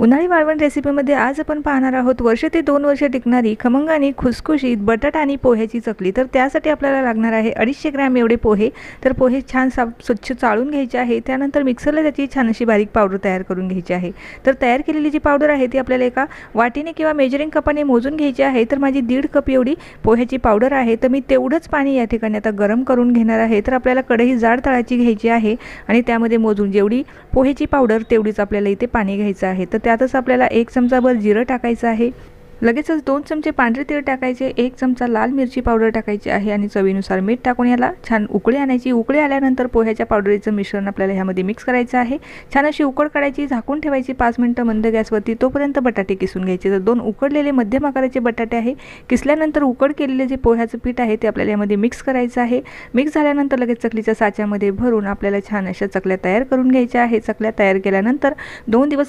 उन्हाळी वाळवण रेसिपीमध्ये आज आपण पाहणार आहोत वर्ष ते दोन वर्ष टिकणारी खमंग आणि खुसखुशीत बटाटा आणि पोह्याची चकली. तर त्यासाठी आपल्याला लागणार आहे अडीचशे ग्रॅम एवढे पोहे. तर पोहे छान साफ स्वच्छ चाळून घ्यायचे आहे. त्यानंतर मिक्सरला त्याची छान अशी बारीक पावडर तयार करून घ्यायची आहे. तर तयार केलेली जी पावडर आहे ती आपल्याला एका वाटीने किंवा मेजरिंग कपाने मोजून घ्यायची आहे. तर माझी दीड कप एवढी पोह्याची पावडर आहे. तर मी तेवढंच पाणी या ठिकाणी आता गरम करून घेणार आहे. तर आपल्याला कढई जाड तळाची घ्यायची आहे आणि त्यामध्ये मोजून जेवढी पोहेची पावडर तेवढीच आपल्याला इथे पाणी घ्यायचं आहे. तर त्यातच आपल्याला एक चमचाभर जिरं टाकायचं आहे. लगेचच दोन चमचे पांढरे तीळ टाकायचे एक चमचा लाल मिरची पावडर टाकायची आहे आणि चवीनुसार मीठ टाकून याला छान उकळी आणायची. उकळी आल्यानंतर पोह्याच्या पावडरीचं मिश्रण आपल्याला ह्यामध्ये मिक्स करायचं आहे. छान अशी उकळ काढायची झाकून ठेवायची पाच मिनटं मंद गॅसवरती. तोपर्यंत बटाटे किसून घ्यायचे. तर दोन उकडलेले मध्यम आकाराचे बटाटे आहे किसल्यानंतर उकड केलेले जे पोह्याचं पीठ आहे ते आपल्याला यामध्ये मिक्स करायचं आहे. मिक्स झाल्यानंतर लगेच चकलीच्या साच्यामध्ये भरून आपल्याला छान अशा चकल्या तयार करून घ्यायच्या आहे चकल्या तयार केल्यानंतर दोन दिवस